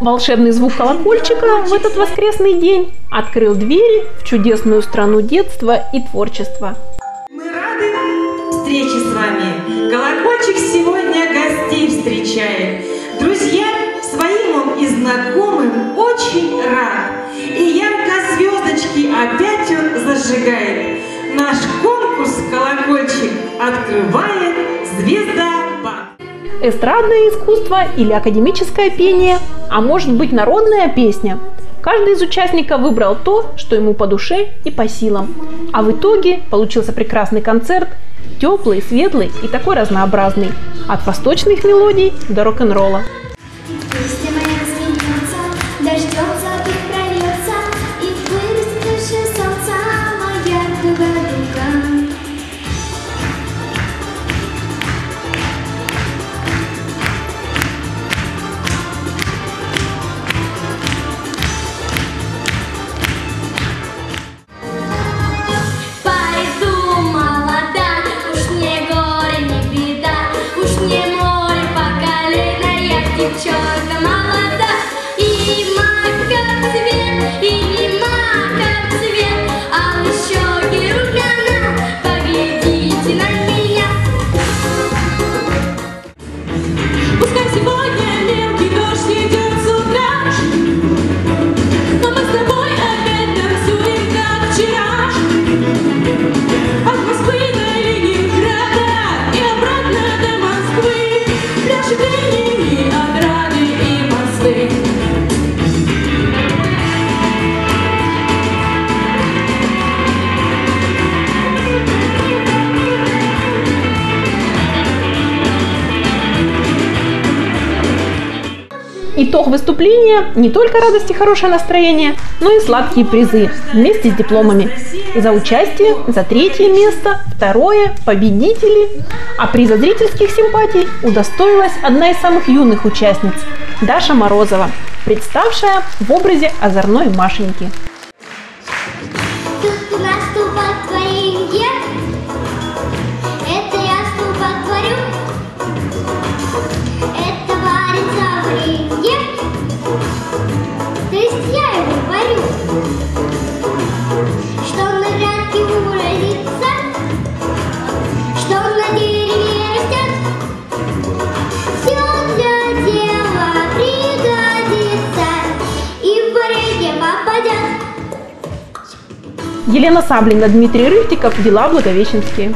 Волшебный звук колокольчика в этот воскресный день открыл двери в чудесную страну детства и творчества. Мы рады встрече с вами. Колокольчик сегодня гостей встречает. Друзья, своим он и знакомым очень рад. И ярко звездочки опять он зажигает. Наш конкурс «Колокольчик» открывает звездопад. Эстрадное искусство или академическое пение, а может быть народная песня. Каждый из участников выбрал то, что ему по душе и по силам. А в итоге получился прекрасный концерт, теплый, светлый и такой разнообразный. От восточных мелодий до рок-н-ролла. Итог выступления – не только радость и хорошее настроение, но и сладкие призы вместе с дипломами. За участие, за третье место, второе – победители. А приза зрительских симпатий удостоилась одна из самых юных участниц – Даша Морозова, представшая в образе озорной Машеньки. Это я ступа творю, это Елена Саблина, Дмитрий Рыхтиков, Дела Благовещенские.